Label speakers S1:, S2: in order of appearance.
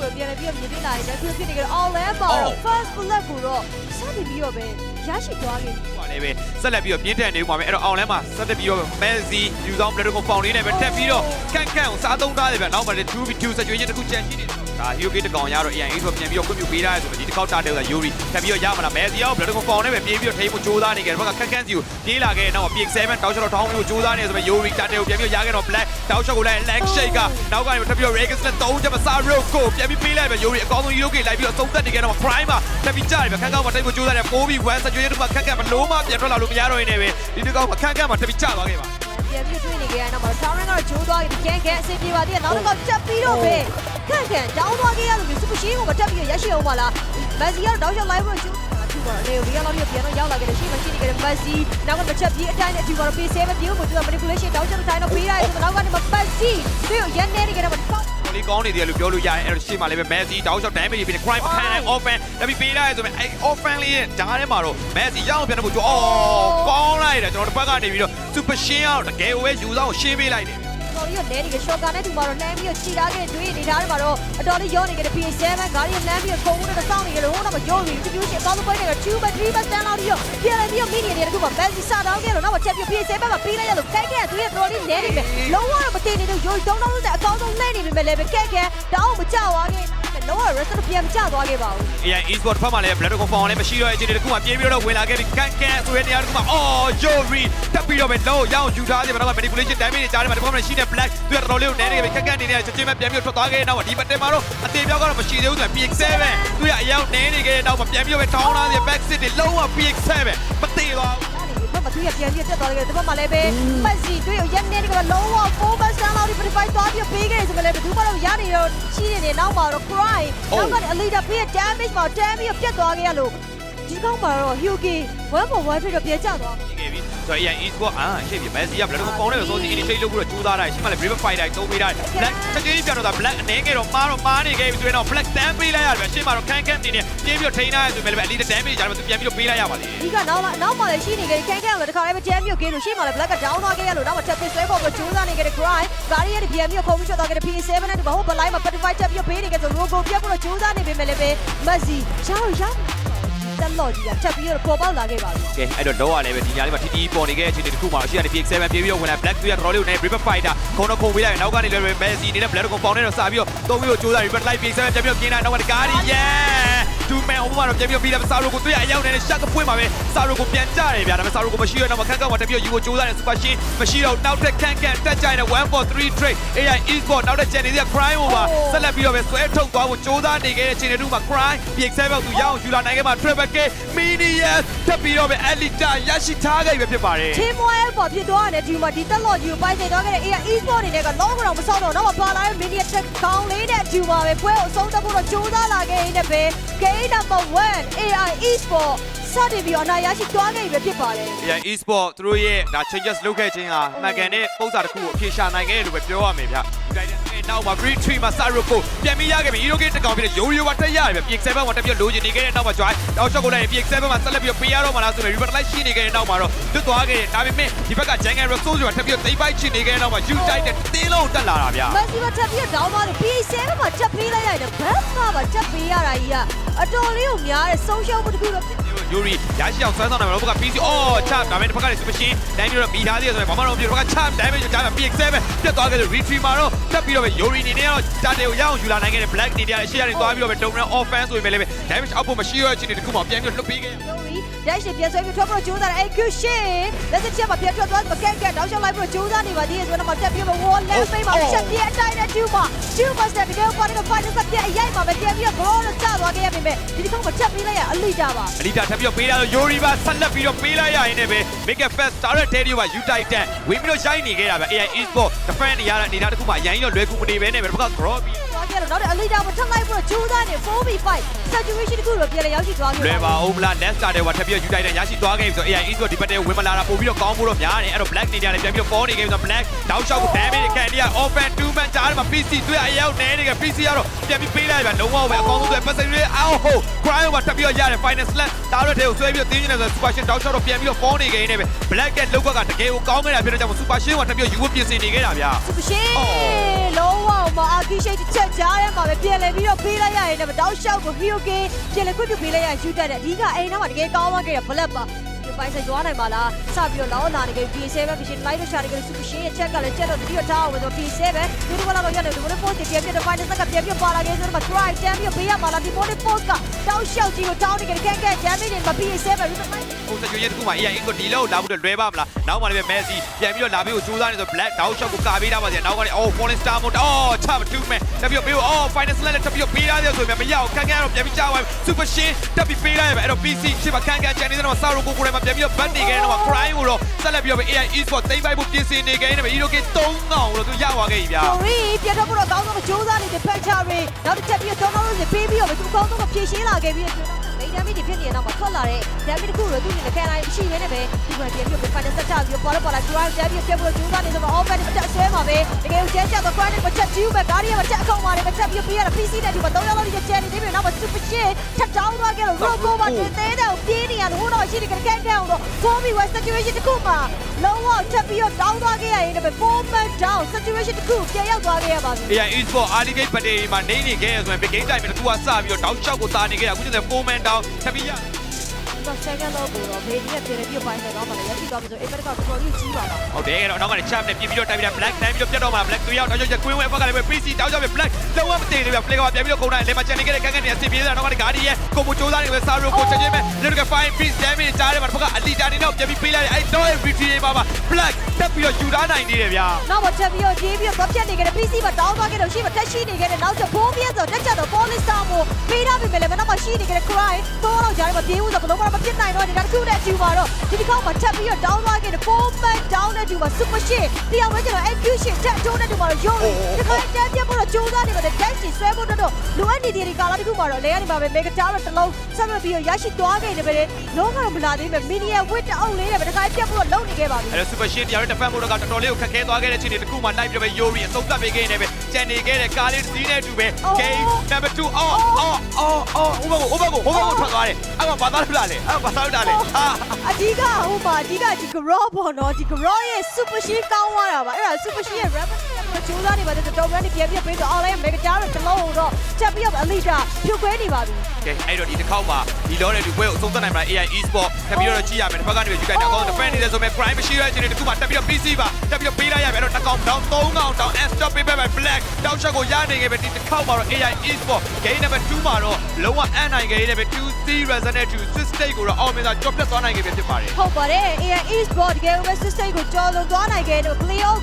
S1: ကိုပြန်လည်းပြီးတော့မြင်တွေ့လာတယ်ဒါဖြစ်နေကြတော့ all in ပါတော့ first blood ကိုတော့စတင်ပြီးတော့ပဲရရှိသွားခဲ့
S2: ဟိုလည်းပဲဆက်လက်ပြီးတော့ပြင်းထန်နေဦးမှာပဲအဲ့တော့အောင်လန်းမှာဆက်တက်ပြီးတော့မက်ဆီယူဆောင်ပလက်ကိုဖောင်လေးနဲ့ပဲတက်ပြီးတော့ခန့်ခန့်ကိုစားသုံးထားတယ်ဗျနောက်မှာလည်း 2v2 situation တစ်ခုကြံရှိနေတယ် ဒါဟီယိုဂေးတကောင်ရတော့ AI ဆိုပြန်ပြီးတော့ခွင့်ပြုပေးထားတယ်ဆိုတော့ဒီတစ်ခေါက်တာတယ်ဆိုယူရီတက်ပြီးတော့ရမလားမက်ဆီရောပလက်ကိုဖောင်နဲ့ပဲပြေးပြီးတော့ထိဖို့ကြိုးစားနေကြတယ်ဘက်ကခန့်ခန့်စီကိုပြေးလာခဲ့နောက်မှာ PX7 တောက်ချောတော့ထောင်းပြီးကိုကြိုးစားနေဆိုတော့ယူရီတာတယ်ကိုပြန်ပြီးတော့ရခဲ့တော့ black တောက်ချောကိုလည်း leg shake ကနောက်ကနေထပ်ပြီးတော့ Regas နဲ့3ချက်မစားရိုကိုပြန်ပြီးပေးလိုက်ပဲယူရီအကောင်းဆုံးဟီယိုဂေးလိုက်ပြီးတော့သုံးသက်နေကြတော့ prime မှာတက်ပြီးကြတယ်ဗျခန့်ခန့်မှာတိုက်ဖို့ကြိုးစားတယ် 4v1 situation တစ်ခုခန့်ခန့်မလို့မပြန်ထွက်လာလို့မရတော့ရင်လည်းပဲဒီတစ်ကောင်မှာခန့်ခန့်မှာတက်ပြီးကြသွားခဲ့ပါ
S1: ပြန်ပြီးတွေ့နေကြရတော့မှာ sound ring ကတော့ဂျိုးသွားပြီးကန်ကန်အဆင်ပြေပါသေးတယ်နောက်တော့တက်ပြီးတော့ပဲ ခန့်ခန့်တောင်းသွားခဲ့ရလို့မျိုး super sheen ကိုမတက်ပြီးရရှိအောင်ပါလားမက်ဆီကတော့တောင်းချ live ကိုဂျိုးထူပါလေရီယယ်လော်ရီပြန်တော့ရောက်လာခဲ့တယ်ရှိမရှိနေကြတယ်မက်ဆီနောက်ကမချက်ပြီးအတိုင်းနဲ့ဒီကတော့ PC ပဲပြေဖို့သူက manipulation တောင်းချက်တိုင်းတော့ပေးရတယ်ဆိုတော့နောက်ကနေမပတ်စီသူ့ရန်နေနေကြတယ်ပေါ့
S2: လေးကောင်းနေတယ်လို့ပြောလို့ရတယ်အဲ့တော့ရှေ့မှာလည်းပဲ Messi တောက်လျှောက် damage ပြီးတယ် crime အခန်း offense ဒါပြီးပေးလိုက်ဆိုပေမဲ့အဲ့ offense လေးရဲ့ဓာတ်ထဲမှာတော့ Messi ရအောင်ပြန်တော့ကြောအော်ကောင်းလိုက်တယ်ကျွန်တော်တစ်ဖက်ကနေပြီးတော့ super shin အောင်တကယ်ကိုပဲယူဆောင်ရှင်းပေးလိုက်တယ်
S1: တော်ရီနဲ့ဒီကရှော့ကာနဲ့သူမှာတော့လမ်းပြီးတော့ခြိထားခဲ့တွေ့နေထားတယ်မှာတော့အတော်လေးရောနေကြတယ် PS7 ဂါရီလမ်းပြီးတော့ခုံမှုနဲ့စောင့်နေကြတယ်ဟိုတော့မရောဘူးတူတူရှိအကောင်းဆုံးပွဲတွေက2 by 3 by 10လောက်ပြီးတော့ပြန်လည်းပြီးတော့မိနေတယ်တခုမှ Messi စတောင်းခဲ့လို့တော့ချက်ပြီး PS7 မှာပြီးလိုက်ရလို့ကဲကဲသူရဲ့တော်လေးနဲနေမယ်လုံးဝတော့မတင်နေတော့ရိုးတုံးတုံးနဲ့အကောင်းဆုံးလဲနေပြီမဲ့လည်းပဲကဲကဲတောင်းမကြောက်သွားခဲ့ လုံးဝ rest ပြန်မကြောက်သွားခဲ့ပါဘူး
S2: AI eSport ဖက်မှာလည်း Black Dragon Found လည်းမရှိတော့တဲ့အခြေအနေတစ်ခုမှပြေးပြီးတော့ဝင်လာခဲ့ပြီးကန်ကန်ဆိုတဲ့နေရာတစ်ခုမှာအော် Yuri တက်ပြီးတော့ပဲလောရအောင်ယူထားတယ်ဘာလို့ manipulation damage တွေကြားထဲမှာဒီဘက်မှာရှိတဲ့ Black သူကတော်တော်လေးကိုနဲနေခဲ့ပြီးကန်ကန်နေနေချက်ချင်းပဲပြန်ပြီးထွက်သွားခဲ့တဲ့နောက်ဒီဘက်တင်မှာတော့အသေးပြောက်ကတော့မရှိသေးဘူးဆို PX7 သူကအရောက်နဲနေခဲ့တဲ့နောက်မှာပြန်ပြီးတော့ပဲထောင်းလာတဲ့ back sit တွေလုံးဝ PX7 မသေးပါဘူး
S1: ဘက် မှာသူရပြန်ပြီးတက်သွားတယ်ဒီဘက်မှာလည်းပဲပတ်စီတွေ့ရရက်နေတယ်ကလုံးဝ4 percent လောက်ဒီ verify သွားပြီးပေးခဲ့တယ်ဆိုမှလည်းဘယ်သူမှတော့ရနေတော့ရှိနေတယ်နောက်မှာတော့ cry နောက်ကနေ elite ပေး damage မှာ damage ပြတ်သွားခဲ့ရလို့ဒီကောင်းမှာတော့ Hyuki 1 for 1ဖြစ်တော့ပြန်ကျသွား
S2: နေခဲ့ပြီ ဆိုတော့ AI eSport အာရှေ့ပြီ Messi က Black Dragon Found နဲ့ဆိုစီ initiate လုပ်ပြီးတော့ကြိုးစားတာရှိမှလည်း River Fighter သုံးပေးတာ Black ချက်ချင်းပြန်တော့ဒါ Black အနေငယ်တော့မားတော့မားနေခဲ့ပြီဆိုရင်တော့ Black တန်းပေးလိုက်ရတယ်ပဲရှေ့မှာတော့ Can Can နေနေပြေးပြီးတော့ထိန်းထားရဆိုပေမဲ့လည်း elite damage ကြားမှာသူပြန်ပြီးတော့ပေးလိုက်ရပါလေ
S1: ဒီကနောက်လာနောက်မှလည်းရှိနေကြတယ်ခံခံလို့တခါလေးပဲ damage ကို gain လို့ရှိမှလည်း black က down သွားခဲ့ရလို့နောက်မှ tap ဆွဲဖို့ကိုကြိုးစားနေကြတယ် cry ဂါရီရဲ့ဒီပြန်ပြီးခုံပြီးချက်သွားခဲ့တယ် PS7 နဲ့ဒီဘဟုတ်ဘလိုင်းမှာ Spotify တက်ပြီးပေးနေကြတယ် logo ပြတ်ဖို့ကြိုးစားနေပေမဲ့လည်းပဲ Messi ရောင်းရောင်း တက်လို့ကြီးကတက်ပြီးတော့ပေါ်ပေါက်လာခဲ့ပါပြီ
S2: ကဲအဲ့တော့လောကလည်းပဲဒီညလေးမှာတီတီပေါ်နေခဲ့တဲ့အခြေအနေတစ်ခုမှာရှေ့ကနေ PX7 ပြေးပြီးတော့ဝင်လာ Black 2ရတော်လေးကိုနေ River Fighter ခုံတော့ခုံပေးလိုက်နောက်ကနေလည်း Messi နေတဲ့ Black ကိုပေါင်နေတော့စာပြီးတော့သုံးပြီးတော့ကြိုးစား River Light PX7 ပြန်ပြီးတော့ပြင်းလာနောက်ကနေ Guardian တူမဲဟိုမှာတော့ပြန်ပြီးတော့ပြီးတယ်စာရိုကိုတွေ့ရအရောက်နေတဲ့ရှက်ကပွင့်ပါပဲစာရိုကိုပြန်ကြတယ်ဗျာဒါပေမဲ့စာရိုကိုမရှိရတော့မခန့်ခန့်မှာတက်ပြီးတော့ယူကိုကြိုးစားတဲ့ Super Shin မရှိတော့နောက်ထပ်ခန့်ခန့်တက်ကြတဲ့1 for 3 trade AI Esport နောက်ထပ် channel တွေက Crime over ဆက်လက်ပြီးတော့ပဲဆွဲထုတ်သွားဖို့ကြိုးစားနေခဲ့တဲ့အခြေအနေတူမှာ Crime PX7 သူရအောင်ယူလာနိုင်ခဲ့မှာ Triple K Minion တက်ပြီးတော့ပဲ Elite ရရှိထားခဲ့ပြီဖြစ်ပါတယ်
S1: team wire ပေါ်ဖြစ်သွားတယ်ဒီမှာဒီတက်လို့ကြီးကိုပိုင်နေတော့ခဲ့တဲ့ AI e-sport အနေနဲ့က long ground မဆောက်တော့တော့ပါလာတဲ့ mini attack ကောင်းလေးနဲ့ ဒီမှာပဲပွဲကိုအဆုံးသတ်ဖို့တော့ကြိုးစားလာခဲ့ရင်းနဲ့ပဲ game number 1 AI e-sport စတင်ပြီးတော့အနာရရှိသွားခဲ့ပြီဖြစ်ပါတယ်
S2: AI Esport သူတို့ရဲ့ဒါ changes လုပ်ခဲ့ခြင်းဟာမှန်ကန်တဲ့ပုံစံတစ်ခုကိုအဖြေရှာနိုင်ခဲ့တယ်လို့ပဲပြောရမယ်ဗျ။ဒီတိုင်းနဲ့နောက်မှာ free tree မှာ Saruko ပြန်ပြီးရခဲ့ပြီ Hero Game တစ်ကောင်ပြီးတော့ Yorio ကတက်ရတယ်ဗျ။ PX7 ကတက်ပြီးလိုချင်နေခဲ့တဲ့နောက်မှာ join တောက်ချော့ကိုလည်း PX7 မှာဆက်လက်ပြီးပေးရတော့မှလားဆိုပြီး Revitalize ရှိနေခဲ့တဲ့နောက်မှာတော့လွတ်သွားခဲ့တယ်။ဒါပေမဲ့ဒီဘက်က Jungle Resource ကတက်ပြီးသိမ်းပိုက်ချင်နေခဲ့တဲ့နောက်မှာ U တိုက်တဲ့တင်းလုံးတက်လာတာဗျ။
S1: မက်ဆီမတက်ပြီးတော့ down သွား တယ် PS7 မှာချက်ပေးလိုက်ရတယ် best မှာပါချက်ပေးရတာကြီးကအတော်လေးကိုများတယ်ဆုံးရှုံးမှုတစ်ခုတော့ဖြစ်
S2: ယူရီရရှိအောင်ဆွဲဆောင်တယ်ဘက်က PC အော်ချပ်ဒါပေမဲ့တစ်ဖက်ကလည်း super shin တိုင်းပြီးတော့မိသားသေးတယ်ဆိုရင်ဘာမှတော့မဖြစ်ဘူးဘက်ကချပ် damage ကြားမှာ PX7 ပြတ်သွားခဲ့လို့ retrieve မှာတော့တက်ပြီးတော့ပဲယူရီနေနေတော့တာတယ်ကိုရအောင်ယူလာနိုင်ခဲ့တယ် black နေနေရရှေ့ကနေသွားပြီးတော့ပဲ dominant offense ဆိုပေမဲ့လည်း damage output မရှိရတဲ့အခြေအနေတစ်ခုမှပြန်ပြီးလွတ်ပေးခဲ့
S1: Yuri ရိုက်ရှင်ပြန်ဆွဲပြီးထွက်ဖို့ကြိုးစားတယ်အဲ့ Q ရှင်းလက်စချက်မှာပြန်ထွက်သွားမကန့်ကန့်တောင်းရှောက်လိုက်ပြီးကြိုးစားနေပါသေးတယ်ဆိုတော့မှတက်ပြီးတော့ wall left face မှာချက်ပြအတိုင်းနဲ့2မှာ2 master တကယ်ပါနေတော့ final ဆက်ပြအရိုက်မှာပဲပြန်ပြီးတော့ goal နဲ့ကျသွားခဲ့ရပေမဲ့ဒီတစ်ခါမှချက်ပြီးလိုက်ရအလိတာပါ
S2: အလီတာထပ်ပြီးတော့ပေးလာတော့ယူရီပါဆက်လက်ပြီးတော့ပေးလိုက်ရရင်လည်းပဲ make a fast direct daddy က U titan ဝင်ပြီးတော့ရှိုင်းနေခဲ့တာဗျ AI esport defend နေရတဲ့အနေအထားတစ်ခုမှအရင်တော့လွယ်ကူမနေဘဲနဲ့ပဲတစ်ခါ grow ပြီး
S1: သွားခဲ့တော့နောက်တဲ့အလိတာကိုထပ်လိုက်ပြီးတော့ကြိုးစားနေ 4v5 situation တစ်ခုတော့ပြန်လဲရောက်ရှိသွားခဲ့
S2: လွယ်ပါအောင်မလား next star တဲ့ကထပ်ပြီးတော့ U titan ရရှိသွားခဲ့ပြီဆို AI esport ဒီဘက်ထဲဝင်မလာတာပို့ပြီးတော့ကောင်းဖို့တော့များတယ်အဲ့တော့ black နေကြတယ်ပြန်ပြီးတော့ fall နေခဲ့ပြီဆို black တောက်လျှောက်ကို damage ကန်နေရ open 2 man ကြားထဲမှာ PC တွေ့အရောက်နေနေက PC ကတော့ပြန်ပြီးပေးလိုက်ဗျလုံးဝပဲအကောင်းဆုံးဆို passage လေးအောက်ဟို crime မှာထပ်ပြီးတော့ရတယ် final slam တားရတဲ့ကိုဆွဲပြီးတော့တင်းနေတယ်ဆို super shin တောက်လျှောက်တော့ပြန်ပြီးတော့ fall နေခဲ့နေပဲ black ကလောက်ကတကယ်ကိုကောင်းခဲ့တာဖြစ်တဲ့ကြောင့် super shin ကထပ်ပြီးတော့ U ပြင်ဆင်နေခဲ့တာဗျာ
S1: super shin လုံးဝမှာအာကီရှိတ်တစ်ချက်ကြားထဲမှာပဲပြင်လည်ပြီးတော့ပေးလိုက်ရရင်လည်းတောက်လျှောက်ကိုဟီယိုကင်းပြင်လည်ခွင့်ပြုပေးလိုက်ရယူတတ်တယ်အဓိကအိမ်ထဲမှာတကယ်ကောင်းသွားခဲ့တဲ့ဘလက်ပါဒီ ပိုင်းဆက်ရွာနိုင်ပါလားစပြီးတော့လောလာနေကြ P7 ဖြစ်လိုက်လို့ရှာနေကြစုရှင်းရဲ့ချက်ကလည်းချက်တော့တတိယထားအောင်ဆို P7 ဒီလိုလာတော့ရတယ်ဒီလို post ပြန်ပြတဲ့ final ဆက်ကပြန်ပြပါလာခဲ့ဆိုတော့ try တမ်းပြီးပေးရပါလားဒီ post post ကတောက်လျှောက်ကြီးကိုတောင်းနေကြကန်ကန် damage တွေမှာ P7 revive
S2: ဟိုစကြွေးတစ်ခုမှ AI အင်ကိုဒီလောက်လာဖို့လွဲပါမလားနောက်မှလည်းပဲ Messi ပြန်ပြီးတော့လာပြီးကိုစူးစမ်းနေဆို Black တောက်ရှော့ကိုကာပေးထားပါစေနောက်ကလည်းအော် Falling Star mode အော်ချမတူးမယ်တက်ပြီးတော့ပြီးတော့အော် Final Slam လည်းတက်ပြီးတော့ပေးရတယ်ဆိုရင်မရအောင်ကန်ကန်တော့ပြန်ပြီးကြားသွားပြီ Super Shin တက်ပြီးပေးလိုက်ရပဲအဲ့တော့ PC ရှစ်မှာကန်ကန်ချန်နေတဲ့တော့ Saro ကိုကိုယ်တိုင်မှာပြန်ပြီးတော့ bat နေခဲ့တဲ့တော့ Crime ကိုတော့ဆက်လက်ပြီးတော့ AI Esports သိမ်းပိုက်ဖို့ပြင်ဆင်နေခဲ့နေပဲ Iroke 3កောင်တော့သူရသွားခဲ့ပြီဗျာ
S1: sorry ပြန်တော့ဘတော့ကောင်းဆုံးစူးစမ်းနေတဲ့ patcher တွေနောက်တစ်ချက်ပြီးတော့တော်တော်လေးပေးပြီးတော့သူကောင်းဆုံးဖြည့်ရှင်းလာခဲ့ပြီးတော့ မိဒမ်မီဒီဖြစ်နေတဲ့နောက်မှာထွက်လာတဲ့ဒမ်မီတစ်ခုတော့သူ့အနေနဲ့ခံနိုင်ရှိနေတယ်ပဲဒီမှာပြန်ပြီးတော့ final set ချပြီးပေါ်တော့ပေါ်လာ drive တက်ပြီးပြတ်ဖို့စူးစမ်းနေဆိုတော့ off back တစ်ချက်ဆွဲမှာပဲတကယ်ကိုကျဲချက်တော့ credit တစ်ချက်ကျူးပဲဒါရီကတစ်ချက်အကောင်ပါတယ်တစ်ချက်ပြီးပေးရတာ PC နဲ့ဒီမှာ3ရောက်လောက်ဒီကျဲနေတယ်ပြီးနောက်မှာ super shit ထပ်တောင်းသွားခဲ့တော့ robo မှာတင်သေးတယ်ပြေးနေရလို့ဟိုတော့ရှိတယ်ကန်ကန်အောင်တော့ form west situation တစ်ခုမှာလုံးဝထပ်ပြီးတော့တောင်းသွားခဲ့ရရင်လည်း four man down situation တစ်ခုပြန်ရောက်သွားခဲ့ရပါပြီ
S2: AI Esports Early Game Battle မှာနေနေခဲ့ရဆိုရင် Big Game Time တစ်ခုကစပြီးတော့တောက်လျှောက်ကိုတာနေခဲ့တာအခုကျတဲ့4 man down ထပ်ပြီးရ
S1: တော့ second တော့ကိုတော့ဘေးကြီးကပြင်ပြီးပိုင်းတော့မှလည်းရရှိသွားပြီဆိုအဲ့ဘက်ကတော်တော်ကြီးကြီးပါလား
S2: ဟုတ်တယ်အဲ့တော့နောက်ကလည်း champ နဲ့ပြင်ပြီးတော့တိုက်ပြီးတော့ black တိုင်းပြီးတော့ပြတ်တော့မှာ black 3ရောက်တော့ကျကွင်းဝဲဘက်ကလည်း PC တောက်ကြပြီ black လုံးဝမတည်သေးဘူး flicker ပြန်ပြီးတော့ခုံတိုင်းလေမှာချန်နေခဲ့တဲ့ကန်ကန်နေအစီပြေးတာနောက်ကလည်း guardian ရဲ့ကိုကိုစူးစမ်းနေပဲ Saro ကိုချက်ချင်းပဲ little fine piece damage ကြားထဲမှာဘက်ကအလီတာနေတော့ပြန်ပြီးပေးလိုက်တယ်အဲ့တော့ retreat ပါမှာ black တက်ပြီးတော့ယူထားနိုင်နေတယ်ဗျာ
S1: နောက်မှချက်ပြီးတော့ကြီးပြီးတော့ပြတ်နေခဲ့တဲ့ PC မှာတောင်းသွားခဲ့တော့ရှိမှတက်ရှိနေခဲ့တဲ့နောက်ချက်ဘိုးပြဲဆိုတက်ချက်တော့ police star ကိုပေးထားပြီပဲလေနောက်မှရှိနေခဲ့တဲ့ cry တော့တော့ကြားထဲမှာပြေးဦးဆိုဘလုံးမမဖြစ်နိုင်တော့ဒီကတစ်ခုနဲ့အတူပါတော့ဒီတစ်ခေါက်မှာချက်ပြီးတော့တောင်းသွားခဲ့တဲ့ four man down နဲ့တူပါ super shit တရားဝင်ကျတော့ execution တက်တိုးနဲ့တူပါတော့ရုံးဒီခါတန်းပြ တ်ဖို့တော့ကြိုးစားနေပါတယ် dash ဆွဲဖို့တော့လိုအပ်နေသေးတဲ့ကာလတစ်ခုမှာတော့လဲရနေပါပဲ mega tower တစ်လုံးဆက်ပြီးတော့ရရှိသွားခဲ့တယ်ပဲလုံးကတော့မလာသေးပဲ mini ရဲ့ wit အုပ်လေးနဲ့ပဲတစ်ခါပြတ်ဖို့တော့လုံနေခဲ့ပါပြီ
S2: အဲ့တော့ super shin တရားရဲ့ defense mode ကတော်တော်လေးကိုခက်ခဲသွားခဲ့တဲ့ချိန်တွေတစ်ခုမှ live ပြပဲ Yori အဆုံးသတ်ပေးခဲ့နေပဲကြံနေခဲ့တဲ့ကားလေးတစ်စီးနဲ့အတူပဲ game number 2အော်အော်အော်အော်ဟိုဘက်ကိုဟိုဘက်ကိုဟိုဘက်ကိုထွက်သွားတယ်အဲ့မှာဘာသာလို့လာလဲအဲ့မှာဘာသာလို့လာလဲဟာ
S1: အဓိကဟိုမှာအဓိကဒီ grow ပေါ့နော်ဒီ grow ရဲ့ super shin ကောင်းသွားတာပါအဲ့ဒါ super shin ရဲ့ rap ကိုကျိုးစားနေပါတယ်တော် brand ပြန်ပြပေးဆို online mega tower တစ်လုံးတော့ချက်ပြီးတော့ elite ဖြုတ်ခွဲနေပါပြီ
S2: ကဲအဲ့တော့ဒီတစ်ခေါက်မှာဒီလောတဲ့လူပွဲကိုအဆုံးသတ်နိုင်မှာ AI e-sport ထပ်ပြီးတော့ကြည့်ရမယ်တစ်ဖက်ကနေပဲယူကိုင်တာကောင်း defend နေတယ်ဆိုပေမဲ့ prime မရှိရတဲ့ချိန်တွေတစ်ခုမှတက်ပြီးတော့ PC ပါတက်ပြီးတော့ပေးလိုက်ရမယ်အဲ့တော့တစ်ကောင် down 3ကောင် down and stop ပေးပဲ black တောက်ချက်ကိုရနေခဲ့ပဲဒီတစ်ခေါက်မှာတော့ AI e-sport game number 2မှာတော့လုံးဝအန်နိုင်ခဲ့ရတဲ့ပဲ 2C resonate to six state ကိုတော့အောင်မြင်စွာကျော်ဖြတ်သွားနိုင်ခဲ့ပြီဖြစ်ပါတယ်
S1: ဟုတ်ပါတယ် AI e-sport တကယ်ပဲ system ကိုကြော်လွန်သွားနိုင်ခဲ့တဲ့ playoff